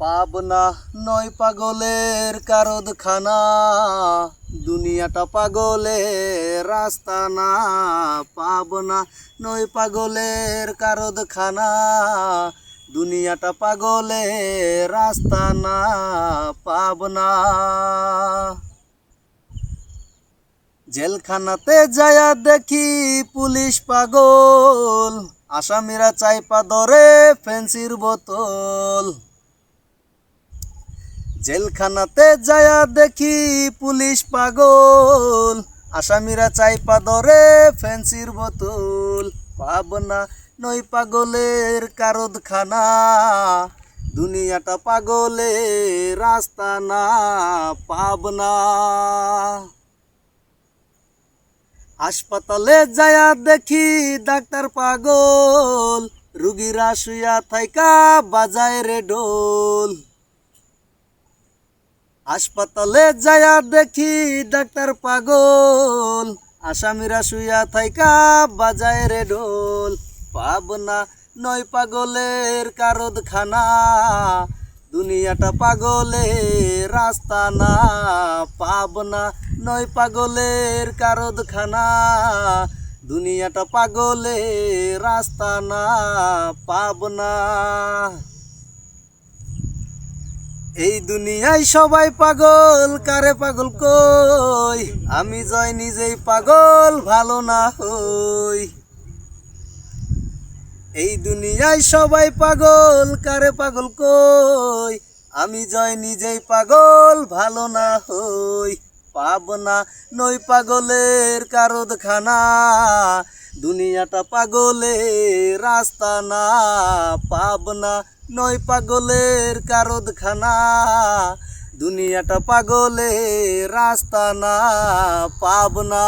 পাবনা নয় পাগলের কারদ খানা দুনিয়াটা পাগলের রাস্তা না পাবনা নয় পাগলের কারদ খানা দুনিয়াটা পাগলের রাস্তা না পাবনা জেলখানাতে যায়া দেখি পুলিশ পাগল, আসামিরা চাইপা ধরে ফেন্সির বোতল। জেলখানাতে যায়া দেখি পুলিশ পাগল। আসামিরা চাইপা ধরে ফেন্সির বোতল। পাবনা নই পাগলের কারদখানা। দুনিয়াটা পাগলের রাস্তা না, পাবনা। হাসপাতালে যায়া দেখি ডাক্তার পাগল। রুগীরা শুয়া থাইকা বাজায় রে ডোল হাসপাতালে যায়া দেখি ডাক্তার পাগল। আসামিরা শুয়া থাইকা বাজায় রে ডোল পাবনা নয় পাগলের কারদ খানা দুনিয়াটা পাগলের রাস্তা না পাবনা নয় পাগলের কারদ খানা দুনিয়াটা পাগলের রাস্তা না পাবনা এই দুনিয়ায় সবাই পাগল, কারে পাগল কই? আমি জয় নিজেই পাগল, ভালো না হই। এই দুনিয়ায় সবাই পাগল, কারে পাগল কই? আমি জয় নিজেই পাগল, ভালো না হই। পাবনা নই পাগলের কারদ খানা দুনিয়াটা পাগলে রাস্তা না পাবনা নয় পাগলের কারদখানা। দুনিয়াটা পাগলে রাস্তা না পাবনা